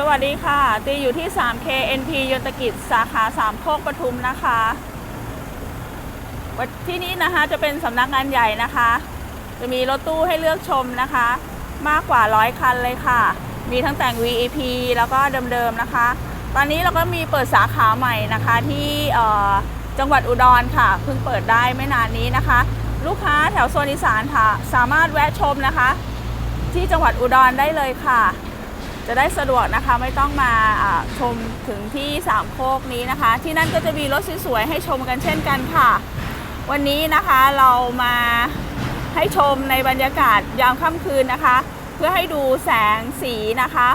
สวัสดีค่ะ ตีอยู่ที่ 3K NP ยนตกิจสาขาสามโคกปทุมนะคะที่นี้นะคะจะเป็นสำนักงานใหญ่นะคะ จะมีรถตู้ให้เลือกชมนะคะ มากกว่าร้อยคันเลยค่ะ มีทั้งแต่ง VEP แล้วก็เดิมๆนะคะ ตอนนี้เราก็มีเปิดสาขาใหม่นะคะที่จังหวัดอุดรค่ะ เพิ่งเปิดได้ไม่นานนี้นะคะ ลูกค้าแถวโซนอีสานค่ะ สามารถแวะชมนะคะ ที่จังหวัดอุดรได้เลยค่ะ จะได้สะดวกนะคะไม่ต้องมาชมถึงที่สามโคกนี้นะคะ ที่นั่นก็จะมีรถสวยๆให้ชมกันเช่นกันค่ะ วันนี้นะคะเรามาให้ชมในบรรยากาศยามค่ำคืนนะคะ เพื่อให้ดูแสงสีนะคะ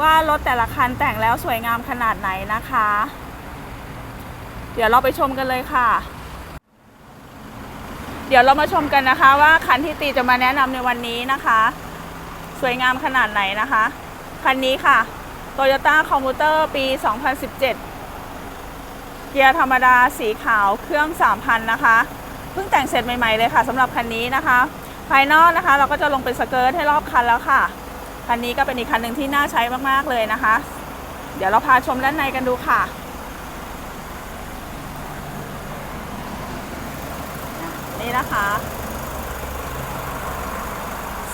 ว่ารถแต่ละคันแต่งแล้วสวยงามขนาดไหนนะคะ เดี๋ยวเราไปชมกันเลยค่ะ เดี๋ยวเรามาชมกันนะคะ ว่าคันที่ตีจะมาแนะนำในวันนี้นะคะ สวยงามขนาดไหนนะคะ คันนี้ค่ะ Toyota Commuter ปี 2017 เกียร์ธรรมดาสีขาวเครื่อง 3,000 นะคะ เพิ่งแต่งเสร็จใหม่ ๆ เลยค่ะสำหรับคันนี้นะคะ ภายนอกนะคะ เราก็จะลงเป็นสเกิร์ตให้รอบคันแล้วค่ะ คันนี้ก็เป็นอีกคันหนึ่งที่น่าใช้มากๆเลยนะคะ เดี๋ยวเราพาชมด้านในกันดูค่ะนี่นะคะ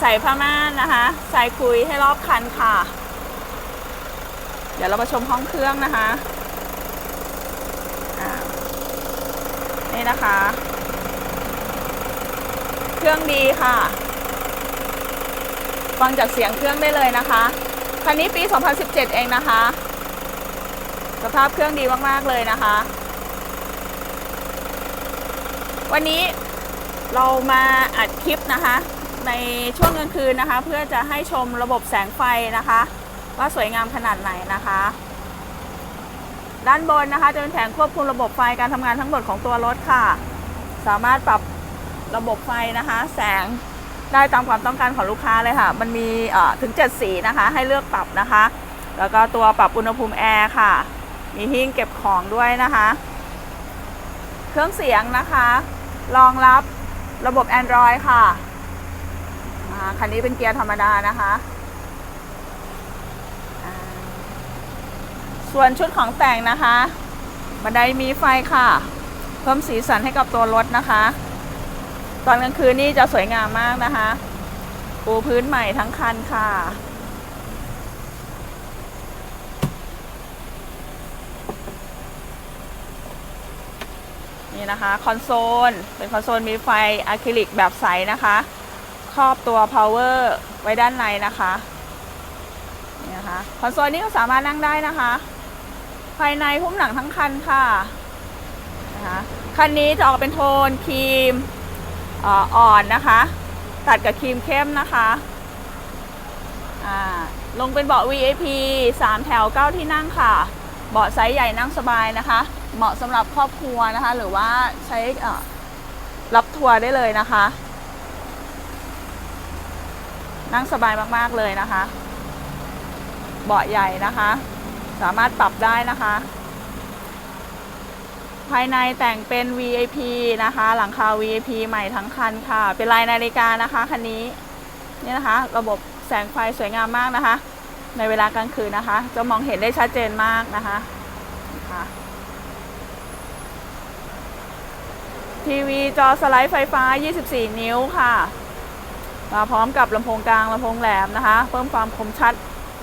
ใส่ผ้าม่านนะคะ ใส่คุยให้รอบคันค่ะ เดี๋ยวเรามาชมห้องเครื่องนะคะอ่านี่นะคะ เครื่องดีค่ะ ฟังจากเสียงเครื่องได้เลยนะคะ คันนี้ปี 2017 เองนะคะ สภาพเครื่องดีมากๆเลยนะคะ วันนี้เรามาอัดคลิปนะคะ ในช่วงกลางคืนนะคะ เพื่อจะให้ชมระบบแสงไฟนะคะ ว่าสวยงามขนาดไหนนะคะ ด้านบนนะคะจะเป็นแผงควบคุมระบบไฟการทำงานทั้งหมดของตัวรถค่ะ สามารถปรับระบบไฟนะคะ แสงได้ตามความต้องการของลูกค้าเลยค่ะ มันมีถึง 7 สีนะคะ ให้เลือกปรับนะคะ แล้วก็ตัวปรับอุณหภูมิแอร์ค่ะ มีหิ้งเก็บของด้วยนะคะ เครื่องเสียงนะคะ รองรับระบบ Android ค่ะ คันนี้เป็นเกียร์ธรรมดานะคะส่วนชุดของแต่งนะคะบันไดมีไฟค่ะ เพิ่มสีสันให้กับตัวรถนะคะ ตอนกลางคืนนี่จะสวยงามมากนะคะ ปูพื้นใหม่ทั้งคันค่ะ นี่นะคะ คอนโซล เป็นคอนโซลมีไฟอะคริลิกแบบใสนะคะ รอบตัว power ไว้ด้านในนะคะนี่นะคะคอนโซลนี้ก็สามารถนั่งได้นะคะ ภายในหุ้มหนังทั้งคันค่ะนะคะคันนี้จะออกเป็นโทนครีมอ่อนนะคะ ตัดกับครีมเข้มนะคะลงเป็นเบาะ VIP 3 แถว 9 ที่นั่งค่ะ เบาะไซส์ใหญ่นั่งสบายนะคะ เหมาะสำหรับครอบครัวนะคะ หรือว่าใช้รับทัวร์ได้เลยนะคะ นั่งสบายมากๆเลยนะคะ เบาะใหญ่นะคะ สามารถปรับได้นะคะ ภายในแต่งเป็น VIP นะคะ หลังคา VIP ใหม่ทั้งคันค่ะ เป็นลายนาฬิกานะคะคันนี้นี่นะคะ ระบบแสงไฟสวยงามมากนะคะ ในเวลากลางคืนนะคะ จะมองเห็นได้ชัดเจนมากนะคะนะคะทีวีจอสไลด์ไฟฟ้า 24 นิ้วค่ะ มาพร้อมกับลำโพงกลางลำโพงแหลมนะคะ เพิ่มความคมชัด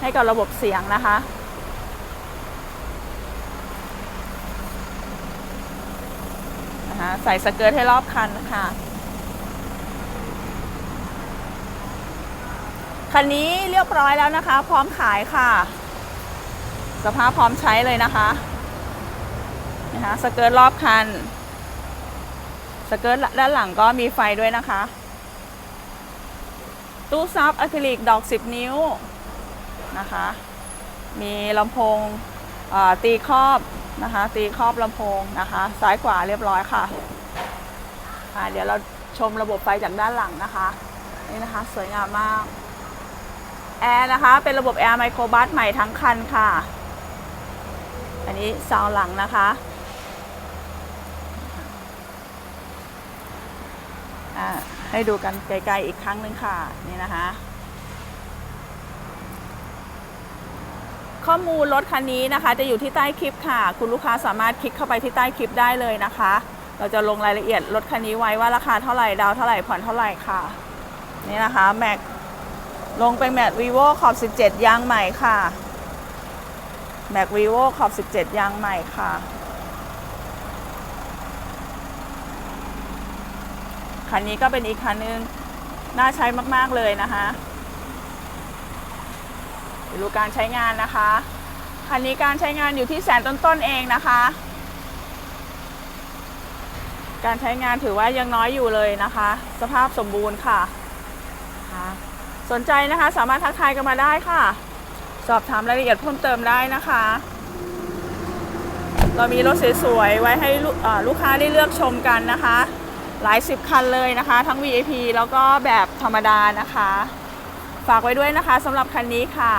ให้กับระบบเสียงนะคะ นะคะใส่สเกิร์ตให้รอบคันค่ะคันนี้เรียบร้อยแล้วนะคะ พร้อมขายค่ะ สภาพพร้อมใช้เลยนะคะนะคะสเกิร์ตรอบคัน สเกิร์ตด้านหลังก็มีไฟด้วยนะคะ ตู้ซับอะคริลิกดอก 10 นิ้วนะคะ มีลำโพงตีครอบนะคะ ตีครอบลำโพงนะคะ ซ้ายขวาเรียบร้อยค่ะอ่าเดี๋ยวเราชมระบบไฟจากด้านหลังนะคะ นี่นะคะสวยงามมาก แอร์นะคะ เป็นระบบแอร์ไมโครบัสใหม่ทั้งคันค่ะ อันนี้ซาวหลังนะคะอ่า ให้ดูกันไกลๆอีกครั้งหนึ่งค่ะ นี่นะคะ ข้อมูลรถคันนี้นะคะ จะอยู่ที่ใต้คลิปค่ะ คุณลูกค้าสามารถคลิกเข้าไปที่ใต้คลิปได้เลยนะคะ เราจะลงรายละเอียดรถคันนี้ไว้ว่าราคาเท่าไหร่ดาวเท่าไหร่ผ่อนเท่าไหร่ค่ะ นี่นะคะแม็กลงเป็นแม็กวีโวขอบ 17 ยางใหม่ค่ะแม็กวีโวขอบ 17 ยางใหม่ค่ะ คันนี้ก็เป็นอีกคันนึงน่าใช้มากๆเลยนะคะดูการใช้งานนะคะ คันนี้การใช้งานอยู่ที่แสนต้นๆเองนะคะ การใช้งานถือว่ายังน้อยอยู่เลยนะคะ สภาพสมบูรณ์ค่ะคะสนใจนะคะสามารถทักทายกันมาได้ค่ะ สอบถามรายละเอียดเพิ่มเติมได้นะคะ เรามีรถสวยๆไว้ให้ลูกค้าได้เลือกชมกันนะคะ หลายสิบคันเลยนะคะ ทั้ง VIP แล้วก็แบบธรรมดานะคะ ฝากไว้ด้วยนะคะสำหรับคันนี้ค่ะ